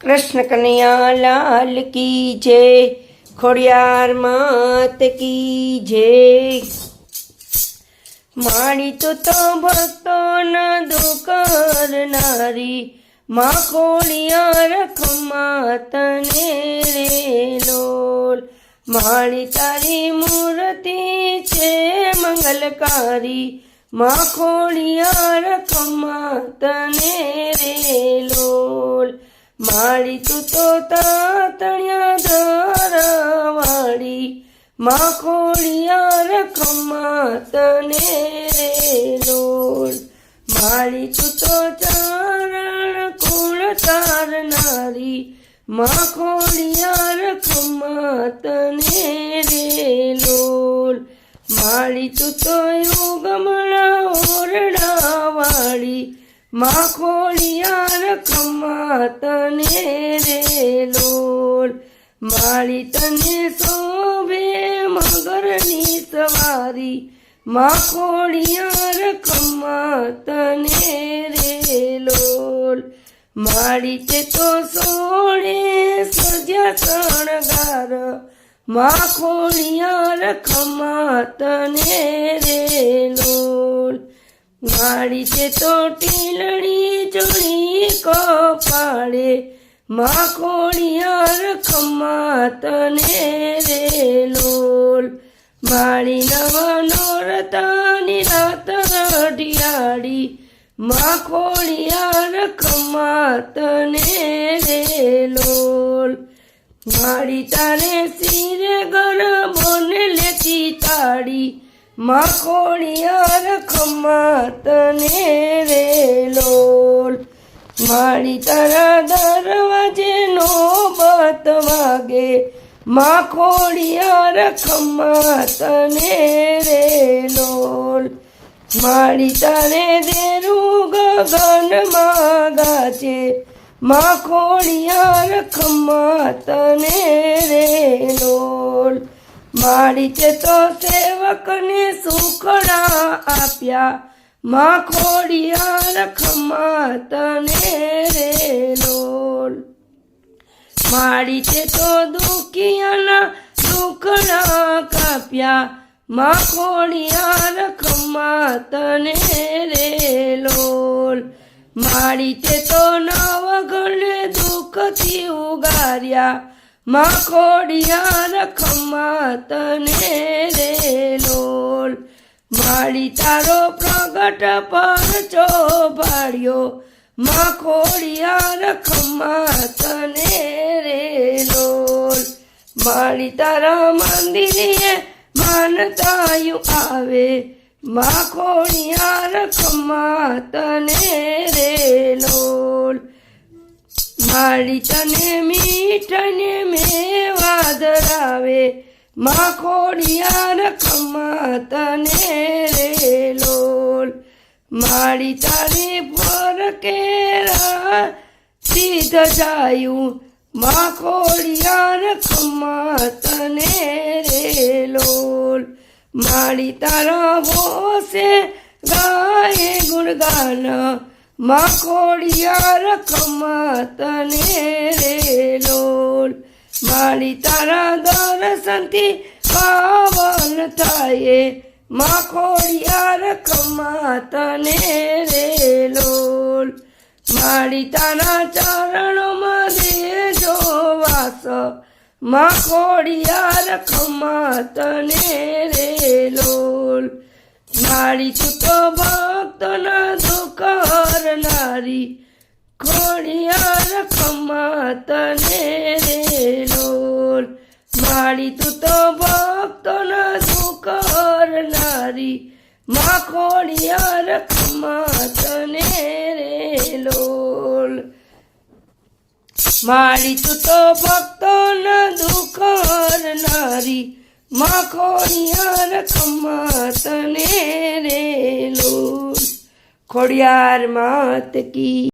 કૃષ્ણ કનૈયા લાલ કી જય, ખોડિયાર માત કી જય. માડી તો તો ભક્તોના દુકરનારી માં કોળિયા ખમ્મા તને રે લોલ માળી તારી મૂર્તિ છે મંગલકારી, માં કોળિયા ખમ્મા તને માળી તું તો તાતણ્યા ધરવાળી મા ખોડિયાર રકમા તને રે લોડ. માળી તું તો ચારણ કુળ તારનારી મા ખોડિયાર રકમા તને રે લોલ માળી તું તો યોગમણા ઓરડાવાળી મા ખોડિયાર કમા તને રે લોલ. માળી તને શોભે મગરની સવારી. મા કમા તને રે લોલ. માળી તે તો સોળે સજ્યા શણગાર. મા કમા તને રે લોલ. માળી તે તો ટીલડી જોડી કપાળે મા ખોડિયાર ખમા તને રે લોલ માળી નવા રતાની રાત રઢિયાળી મા ખોડિયાર ખમા તને રે લોલ માળી તારે સિરે ગણ બોને લેતી તાળી મા ખોડિયાર ખમ્મા તને રે લોલ મારી તારા દરવાજે નો બત વાગે. મા ખોડિયાર ખમ્મા તને રે લોલ મારી તારે દેરું ગગનમાં ગાજે. મા ખોડિયાર ખમ્મા તને રે લોલ મારી તે તો સેવકને સુખડા આપ્યા. માં ખોડિયા રખમાં તને રે લોલ. મારી છે તો દુખિયાના દુખડા કાપ્યા. મા ખોડિયાર રખમાં તને રે લોલ. મારી તે તો નવ ગણે દુઃખથી ઉગાર્યા. મા ખોડિયાર ખમ્મા તને રે લોલ. મારી તારો પ્રગટ પર ચોભાડ્યો મા ખોડિયાર ખમ્મા તને રે લોલ. મારી તારા મંદિરે માનતાયું આવે. મા ખોડિયાર ખમ્મા તને રે લોલ. માળી તને મીઠને મેવા ધરાવે. મા ખોડિયાર ખમ્મા તને રે લોલ. માળી તારી પર કેરા સીધ જાયું. મા ખોડિયાર ખમ્મા તને રે લોલ. માળી તારા હોશે ગાય ગુણગાન મા કમતને રે લોલ. મારી તારા દર્શનથી પાવન થાય. મા કમતને રે લોલ. મારી તારા ચરણોમાં દેજો વાસ. મા કમતને રે લોલ. તું તો ભક્તના દુઃખ હરનારી ખોડિયાર ખમ્મા તને રે લોલ મારી તું તો ભક્તના દુઃખ હરનારી મા ખોડિયાર ખમ્મા તને રે લોલ મારી તું તો ભક્તોના દુઃખ હરનારી મા ખોડિયાર ખમ્મા તને રેલું ખોડિયાર માત કી